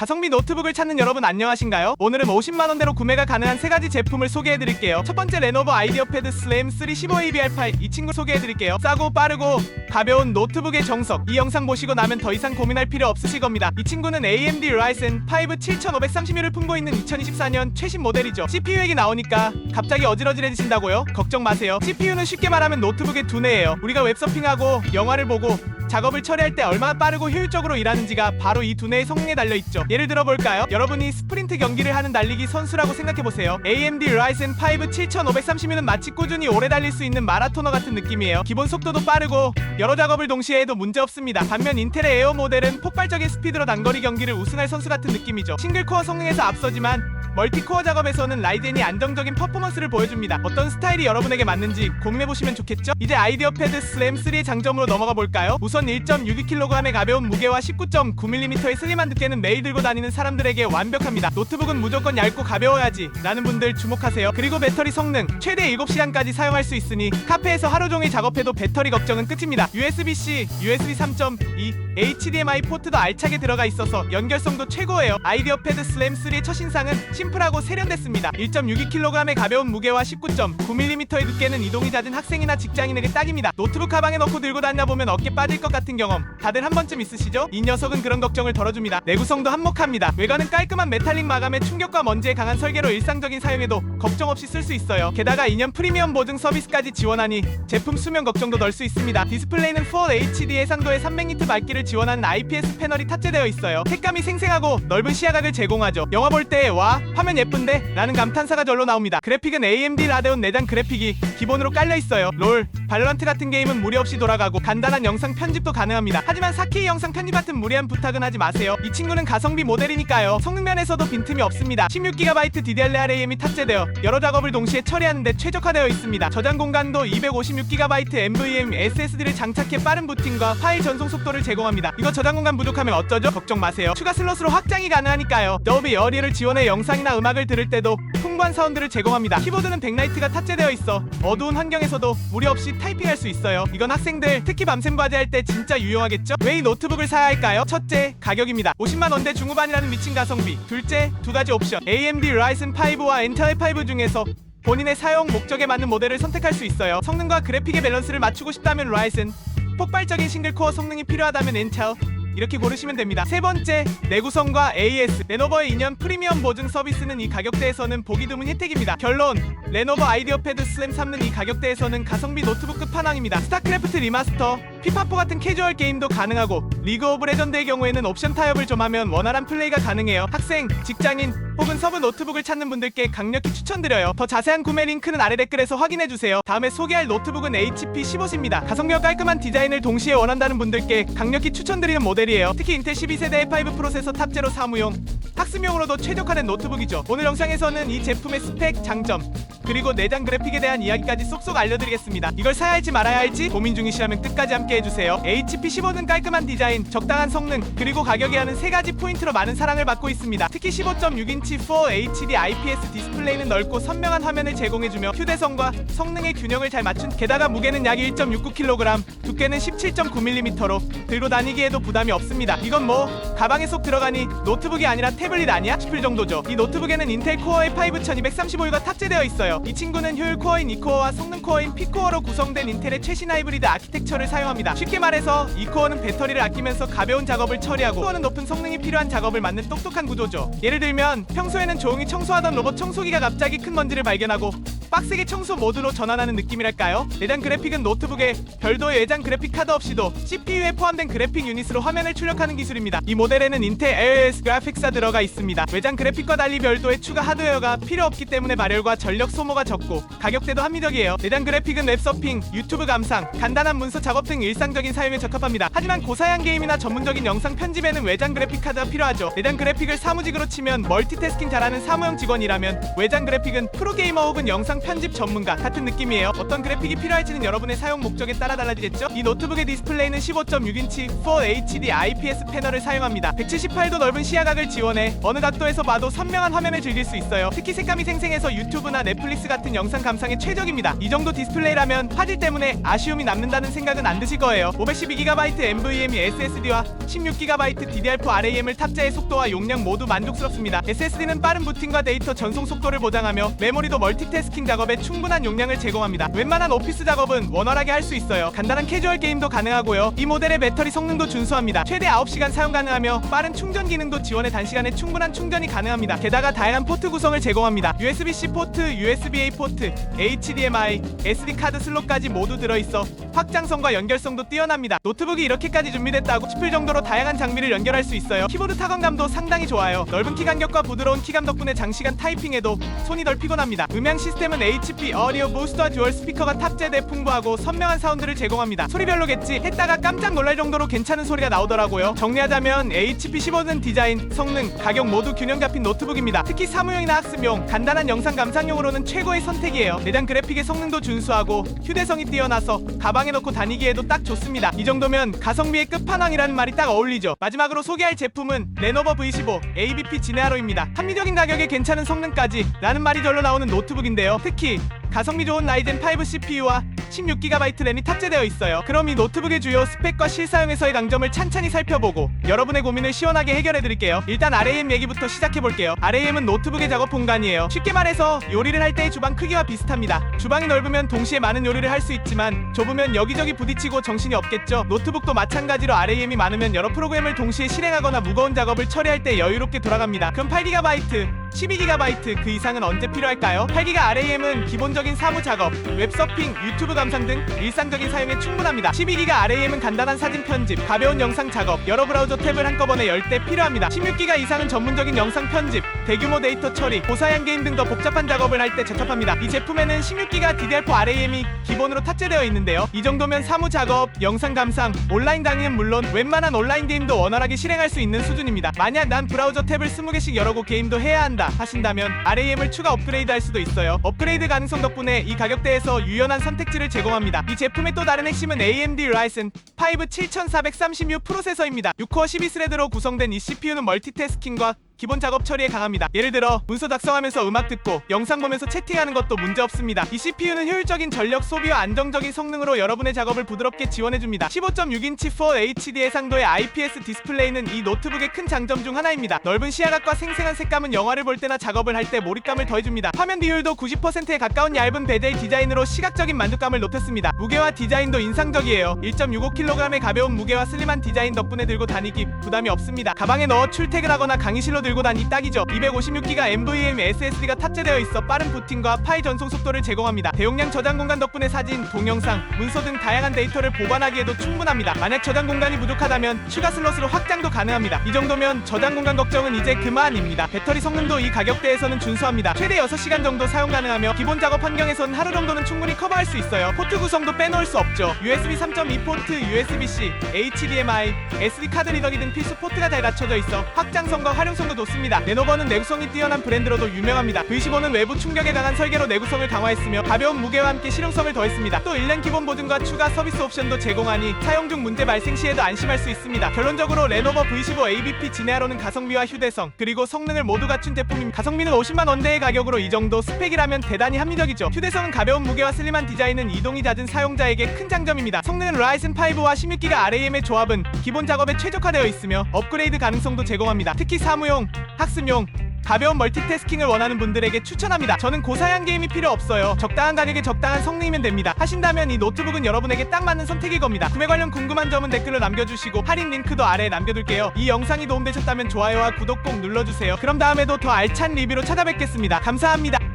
가성비 노트북을 찾는 여러분 안녕하신가요? 오늘은 50만원대로 구매가 가능한 세 가지 제품을 소개해드릴게요. 첫 번째 레노버 아이디어 패드 슬램 3 15ABR8 이 친구 소개해드릴게요. 싸고 빠르고 가벼운 노트북의 정석. 이 영상 보시고 나면 더 이상 고민할 필요 없으실 겁니다. 이 친구는 AMD Ryzen 5 7530U를 품고 있는 2024년 최신 모델이죠. CPU 얘기 나오니까 갑자기 어지러지해지신다고요? 걱정 마세요. CPU는 쉽게 말하면 노트북의 두뇌예요. 우리가 웹서핑하고 영화를 보고 작업을 처리할 때 얼마나 빠르고 효율적으로 일하는지가 바로 이 두뇌의 성능에 달려있죠. 예를 들어 볼까요? 여러분이 스프린트 경기를 하는 달리기 선수라고 생각해 보세요. AMD Ryzen 5 7530U는 마치 꾸준히 오래 달릴 수 있는 마라토너 같은 느낌이에요. 기본 속도도 빠르고 여러 작업을 동시에 해도 문제 없습니다. 반면 인텔의 에어 모델은 폭발적인 스피드로 단거리 경기를 우승할 선수 같은 느낌이죠. 싱글코어 성능에서 앞서지만 멀티코어 작업에서는 라이젠이 안정적인 퍼포먼스를 보여줍니다. 어떤 스타일이 여러분에게 맞는지 고민해보시면 좋겠죠? 이제 아이디어 패드 슬램 3의 장점으로 넘어가 볼까요? 우선 1.62kg의 가벼운 무게와 19.9mm의 슬림한 두께는 매일 들고 다니는 사람들에게 완벽합니다. 노트북은 무조건 얇고 가벼워야지 라는 분들 주목하세요. 그리고 배터리 성능 최대 7시간까지 사용할 수 있으니 카페에서 하루 종일 작업해도 배터리 걱정은 끝입니다. USB-C, USB 3.2, HDMI 포트도 알차게 들어가 있어서 연결성도 최고예요. 아이디어 패드 슬램 3의 첫인상은 심플하고 세련됐습니다. 1.62kg의 가벼운 무게와 19.9mm의 두께는 이동이 잦은 학생이나 직장인에게 딱입니다. 노트북 가방에 넣고 들고 다녀 보면 어깨 빠질 것 같은 경험 다들 한 번쯤 있으시죠? 이 녀석은 그런 걱정을 덜어줍니다. 내구성도 한 몫합니다. 외관은 깔끔한 메탈릭 마감에 충격과 먼지에 강한 설계로 일상적인 사용에도 걱정 없이 쓸 수 있어요. 게다가 2년 프리미엄 보증 서비스까지 지원하니 제품 수명 걱정도 덜 수 있습니다. 디스플레이는 Full HD 해상도의 300니트 밝기를 지원하는 IPS 패널이 탑재되어 있어요. 색감이 생생하고 넓은 시야각을 제공하죠. 영화 볼 때 와 화면 예쁜데 라는 감탄사가 절로 나옵니다. 그래픽은 AMD 라데온 내장 그래픽이 기본으로 깔려 있어요. 롤, 발로란트 같은 게임은 무리 없이 돌아가고 간단한 영상 편집도 가능합니다. 하지만 4K 영상 편집 같은 무리한 부탁은 하지 마세요. 이 친구는 가성비 모델이니까요. 성능 면에서도 빈틈이 없습니다. 16GB DDR4RAM이 탑재되어 여러 작업을 동시에 처리하는데 최적화되어 있습니다. 저장 공간도 256GB NVMe SSD를 장착해 빠른 부팅과 파일 전송 속도를 제공합니다. 이거 저장 공간 부족하면 어쩌죠? 걱정 마세요. 추가 슬롯으로 확장이 가능하니까요. 더비 어리를 지원해 영상이나 음악을 들을 때도 풍부한 사운드를 제공합니다. 키보드는 백라이트가 탑재되어 있어 어두운 환경에서도 무리 없이 타이핑할 수 있어요. 이건 학생들 특히 밤샘 과제할 때 진짜 유용하겠죠? 왜 이 노트북을 사야 할까요? 첫째, 가격입니다. 50만 원대 중후반이라는 미친 가성비. 둘째, 두 가지 옵션. AMD Ryzen 5와 인텔 5 중에서 본인의 사용 목적에 맞는 모델을 선택할 수 있어요. 성능과 그래픽의 밸런스를 맞추고 싶다면 Ryzen, 폭발적인 싱글코어 성능이 필요하다면 인텔, 이렇게 고르시면 됩니다. 세 번째, 내구성과 AS. 레노버의 2년 프리미엄 보증 서비스는 이 가격대에서는 보기 드문 혜택입니다. 결론, 레노버 아이디어 패드 슬램 3는 이 가격대에서는 가성비 노트북 끝판왕입니다. 스타크래프트 리마스터, 피파4 같은 캐주얼 게임도 가능하고 리그 오브 레전드의 경우에는 옵션 타협을 좀 하면 원활한 플레이가 가능해요. 학생, 직장인, 혹은 서브 노트북을 찾는 분들께 강력히 추천드려요. 더 자세한 구매 링크는 아래 댓글에서 확인해주세요. 다음에 소개할 노트북은 HP 15C입니다. 가성비와 깔끔한 디자인을 동시에 원한다는 분들께 강력히 추천드리는 모델이에요. 특히 인텔 12세대 A5 프로세서 탑재로 사무용, 학습용으로도 최적화된 노트북이죠. 오늘 영상에서는 이 제품의 스펙, 장점, 그리고 내장 그래픽에 대한 이야기까지 쏙쏙 알려드리겠습니다. 이걸 사야 할지 말아야 할지 고민 중이시라면 끝까지 함께 해주세요. HP 15는 깔끔한 디자인, 적당한 성능, 그리고 가격이 하는 세 가지 포인트로 많은 사랑을 받고 있습니다. 특히 15.6인치 4HD IPS 디스플레이는 넓고 선명한 화면을 제공해주며 휴대성과 성능의 균형을 잘 맞춘 게다가 무게는 약 1.69kg, 두께는 17.9mm로 들고 다니기에도 부담이 없습니다. 이건 뭐 가방에 쏙 들어가니 노트북이 아니라 태블릿 아니야? 싶을 정도죠. 이 노트북에는 인텔 코어 i5 1235U가 탑재되어 있어요. 이 친구는 효율 코어인 2코어와 성능 코어인 P코어로 구성된 인텔의 최신 하이브리드 아키텍처를 사용합니다. 쉽게 말해서 이 코어는 배터리를 아끼면서 가벼운 작업을 처리하고 코어는 높은 성능이 필요한 작업을 맡는 똑똑한 구조죠. 예를 들면 평소에는 조용히 청소하던 로봇 청소기가 갑자기 큰 먼지를 발견하고 빡세게 청소 모드로 전환하는 느낌이랄까요? 내장 그래픽은 노트북에 별도의 외장 그래픽 카드 없이도 CPU에 포함된 그래픽 유닛으로 화면을 출력하는 기술입니다. 이 모델에는 인텔 AOS 그래픽사 들어가 있습니다. 외장 그래픽과 달리 별도의 추가 하드웨어가 필요 없기 때문에 발열과 전력 소모가 적고 가격대도 합리적이에요. 내장 그래픽은 웹서핑, 유튜브 감상, 간단한 문서 작업 등 일상적인 사용에 적합합니다. 하지만 고사양 게임이나 전문적인 영상 편집에는 외장 그래픽 카드가 필요하죠. 내장 그래픽을 사무직으로 치면 멀티태스킹 잘하는 사무용 직원이라면 외장 그래픽은 프로게이머 혹은 영상 영상 편집 전문가 같은 느낌이에요. 어떤 그래픽이 필요할지는 여러분의 사용 목적에 따라 달라지겠죠? 이 노트북의 디스플레이는 15.6인치 4HD IPS 패널을 사용합니다. 178도 넓은 시야각을 지원해 어느 각도에서 봐도 선명한 화면을 즐길 수 있어요. 특히 색감이 생생해서 유튜브나 넷플릭스 같은 영상 감상에 최적입니다. 이 정도 디스플레이라면 화질 때문에 아쉬움이 남는다는 생각은 안 드실 거예요. 512GB NVMe SSD와 16GB DDR4 RAM을 탑재해 속도와 용량 모두 만족스럽습니다. SSD는 빠른 부팅과 데이터 전송 속도를 보장하며 메모리도 멀티태스킹 작업에 충분한 용량을 제공합니다. 웬만한 오피스 작업은 원활하게 할 수 있어요. 간단한 캐주얼 게임도 가능하고요. 이 모델의 배터리 성능도 준수합니다. 최대 9시간 사용 가능하며 빠른 충전 기능도 지원해 단시간에 충분한 충전이 가능합니다. 게다가 다양한 포트 구성을 제공합니다. USB-C 포트, USB-A 포트, HDMI, SD 카드 슬롯까지 모두 들어있어 확장성과 연결성도 뛰어납니다. 노트북이 이렇게까지 준비됐다고 싶을 정도로 다양한 장비를 연결할 수 있어요. 키보드 타건감도 상당히 좋아요. 넓은 키 간격과 부드러운 키감 덕분에 장시간 타이핑해도 손이 덜 피곤합니다. 음향 시스템은 HP 어리오 부스트와 듀얼 스피커가 탑재돼 풍부하고 선명한 사운드를 제공합니다. 소리 별로겠지 했다가 깜짝 놀랄 정도로 괜찮은 소리가 나오더라고요. 정리하자면 HP 15는 디자인, 성능, 가격 모두 균형 잡힌 노트북입니다. 특히 사무용이나 학습용, 간단한 영상 감상용으로는 최고의 선택이에요. 내장 그래픽의 성능도 준수하고 휴대성이 뛰어나서 가방에 넣고 다니기에도 딱 좋습니다. 이 정도면 가성비의 끝판왕이라는 말이 딱 어울리죠. 마지막으로 소개할 제품은 레노버 V15 ABP 지네아로입니다. 합리적인 가격에 괜찮은 성능까지 라는 말이 절로 나오는 노트북인데요. 특히 가성비 좋은 라이젠 5 CPU와 16GB 램이 탑재되어 있어요. 그럼 이 노트북의 주요 스펙과 실사용에서의 강점을 찬찬히 살펴보고 여러분의 고민을 시원하게 해결해 드릴게요. 일단 RAM 얘기부터 시작해 볼게요. RAM은 노트북의 작업 공간이에요. 쉽게 말해서 요리를 할 때의 주방 크기와 비슷합니다. 주방이 넓으면 동시에 많은 요리를 할 수 있지만 좁으면 여기저기 부딪히고 정신이 없겠죠. 노트북도 마찬가지로 RAM이 많으면 여러 프로그램을 동시에 실행하거나 무거운 작업을 처리할 때 여유롭게 돌아갑니다. 그럼 8GB 12GB 그 이상은 언제 필요할까요? 8기가 RAM은 기본적인 사무 작업, 웹서핑, 유튜브 감상 등 일상적인 사용에 충분합니다. 12기가 RAM은 간단한 사진 편집, 가벼운 영상 작업, 여러 브라우저 탭을 한꺼번에 열 때 필요합니다. 16기가 이상은 전문적인 영상 편집, 대규모 데이터 처리, 고사양 게임 등 더 복잡한 작업을 할 때 적합합니다. 이 제품에는 16기가 DDR4 RAM이 기본으로 탑재되어 있는데요. 이 정도면 사무 작업, 영상 감상, 온라인 강의는 물론 웬만한 온라인 게임도 원활하게 실행할 수 있는 수준입니다. 만약 난 브라우저 탭을 20개씩 열어고 게임도 해야 한다 하신다면 RAM을 추가 업그레이드 할 수도 있어요. 업그레이드 가능성 덕분에 이 가격대에서 유연한 선택지를 제공합니다. 이 제품의 또 다른 핵심은 AMD Ryzen 5 7436 프로세서입니다. 6코어 12스레드로 구성된 이 CPU는 멀티태스킹과 기본 작업 처리에 강합니다. 예를 들어 문서 작성하면서 음악 듣고 영상 보면서 채팅하는 것도 문제 없습니다. 이 CPU는 효율적인 전력 소비와 안정적인 성능으로 여러분의 작업을 부드럽게 지원해줍니다. 15.6인치 4HD 해상도의 IPS 디스플레이는 이 노트북의 큰 장점 중 하나입니다. 넓은 시야각과 생생한 색감은 영화를 볼 때나 작업을 할 때 몰입감을 더해줍니다. 화면 비율도 90%에 가까운 얇은 베젤 디자인으로 시각적인 만족감을 높였습니다. 무게와 디자인도 인상적이에요. 1.65kg의 가벼운 무게와 슬림한 디자인 덕분에 들고 다니기 부담이 없습니다. 가방에 넣어 출퇴근하거나 강의실로 들고 다니 딱이죠. 256기가 NVMe SSD가 탑재되어 있어 빠른 부팅과 파일 전송 속도를 제공합니다. 대용량 저장 공간 덕분에 사진, 동영상, 문서 등 다양한 데이터를 보관하기에도 충분합니다. 만약 저장 공간이 부족하다면 추가 슬롯으로 확장도 가능합니다. 이 정도면 저장 공간 걱정은 이제 그만입니다. 배터리 성능도 이 가격대에서는 준수합니다. 최대 6시간 정도 사용 가능하며 기본 작업 환경에선 하루 정도는 충분히 커버할 수 있어요. 포트 구성도 빼놓을 수 없죠. USB 3.2 포트, USB-C, HDMI, SD 카드 리더기 등 필수 포트가 잘 갖춰져 있어 확장성과 활용성도 좋습니다. 레노버는 내구성이 뛰어난 브랜드로도 유명합니다. V15는 외부 충격에 강한 설계로 내구성을 강화했으며 가벼운 무게와 함께 실용성을 더했습니다. 또 1년 기본 보증과 추가 서비스 옵션도 제공하니 사용 중 문제 발생 시에도 안심할 수 있습니다. 결론적으로 레노버 V15 ABP 지네아로는 가성비와 휴대성 그리고 성능을 모두 갖춘 제품입니다. 가성비는 50만 원대의 가격으로 이 정도 스펙이라면 대단히 합리적이죠. 휴대성은 가벼운 무게와 슬림한 디자인은 이동이 잦은 사용자에게 큰 장점입니다. 성능은 라이즌 5와 16기가 RAM의 조합은 기본 작업에 최적화되어 있으며 업그레이드 가능성도 제공합니다. 특히 사무용, 학습용, 가벼운 멀티태스킹을 원하는 분들에게 추천합니다. 저는 고사양 게임이 필요 없어요. 적당한 가격에 적당한 성능이면 됩니다. 하신다면 이 노트북은 여러분에게 딱 맞는 선택일 겁니다. 구매 관련 궁금한 점은 댓글로 남겨주시고 할인 링크도 아래에 남겨둘게요. 이 영상이 도움되셨다면 좋아요와 구독 꼭 눌러주세요. 그럼 다음에도 더 알찬 리뷰로 찾아뵙겠습니다. 감사합니다.